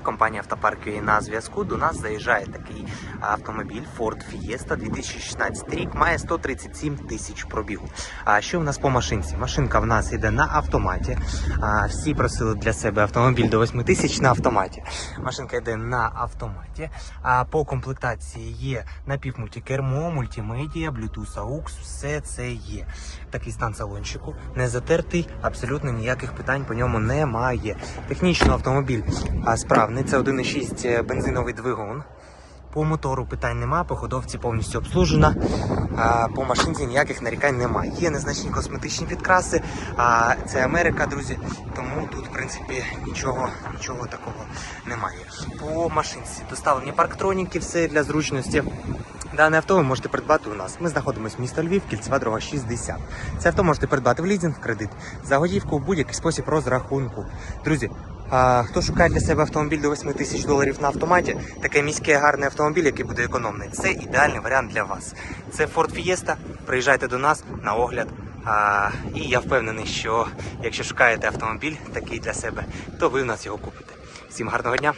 Компанія Автопарк UA на зв'язку. До нас заїжджає такий автомобіль Ford Fiesta 2016 рік, має 137 тисяч пробігу. А що в нас по машинці? Машинка в нас йде на автоматі. А, всі просили для себе автомобіль до 8 тисяч на автоматі. Машинка йде на автоматі. А по комплектації є напівмультикермо, мультимедіа, Bluetooth AUX, все це є. Такий стан салончику, не затертий, абсолютно ніяких питань по ньому немає. Технічно автомобіль а, справний, це 1,6 бензиновий двигун. По мотору питань нема, по ходовці повністю обслужена. По машинці ніяких нарікань немає. Є незначні косметичні підкраси. А це Америка, друзі. Тому тут, в принципі, нічого, нічого такого немає. По машинці доставлені парктроніки, все для зручності. Дане авто ви можете придбати у нас. Ми знаходимося в місто Львів, кільцева дорога 60. Це авто можете придбати в лізинг, в кредит, за годівку в будь-який спосіб розрахунку. Друзі, хто шукає для себе автомобіль до 8 тисяч доларів на автоматі, таке міський гарний автомобіль, який буде економний, це ідеальний варіант для вас. Це Ford Fiesta. Приїжджайте до нас на огляд. І я впевнений, що якщо шукаєте автомобіль такий для себе, то ви в нас його купите. Всім гарного дня!